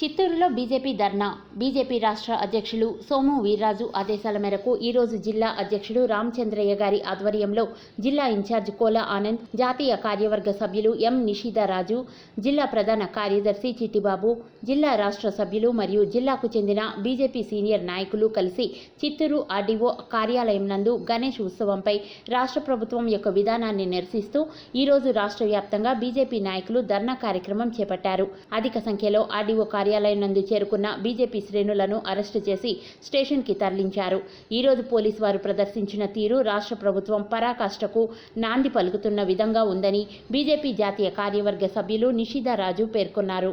చిత్తూరులో బీజేపీ ధర్నా. బీజేపీ రాష్ట్ర అధ్యక్షులు సోము వీర్రాజు ఆదేశాల మేరకు ఈరోజు జిల్లా అధ్యక్షుడు రామచంద్రయ్య గారి ఆధ్వర్యంలో జిల్లా ఇన్ఛార్జ్ కోలా ఆనంద్ జాతీయ కార్యవర్గ సభ్యులు ఎం నిషిదారాజు జిల్లా ప్రధాన కార్యదర్శి చిట్టిబాబు జిల్లా రాష్ట్ర సభ్యులు మరియు జిల్లాకు చెందిన బీజేపీ సీనియర్ నాయకులు కలిసి చిత్తూరు ఆర్డీఓ కార్యాలయం నందు గణేష్ ఉత్సవంపై రాష్ట్ర ప్రభుత్వం యొక్క విధానాన్ని నిరసిస్తూ ఈరోజు రాష్ట్ర వ్యాప్తంగా బీజేపీ నాయకులు ధర్నా కార్యక్రమం చేపట్టారు. అధిక సంఖ్యలో ఆర్డీఓ కార్యాలయం నందు చేరుకున్న బీజేపీ శ్రేణులను అరెస్టు చేసి స్టేషన్కి తరలించారు. ఈరోజు పోలీసు వారు ప్రదర్శించిన తీరు రాష్ట్ర ప్రభుత్వం పరాకాష్ఠకు నాంది పలుకుతున్న విధంగా ఉందని బీజేపీ జాతీయ కార్యవర్గ సభ్యులు నిషిదారాజు పేర్కొన్నారు.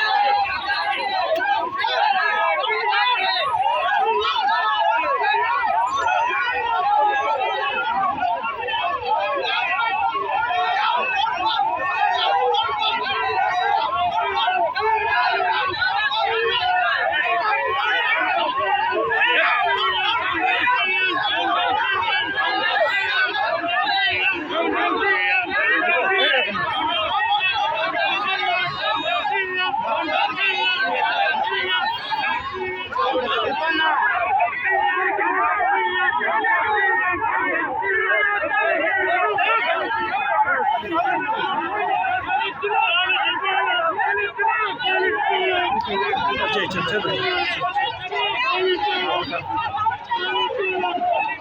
Appreciate you, too.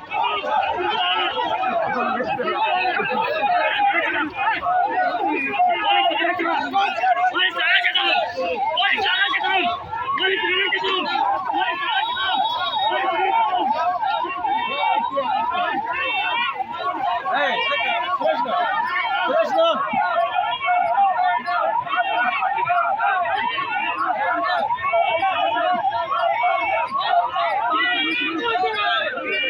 Thank you.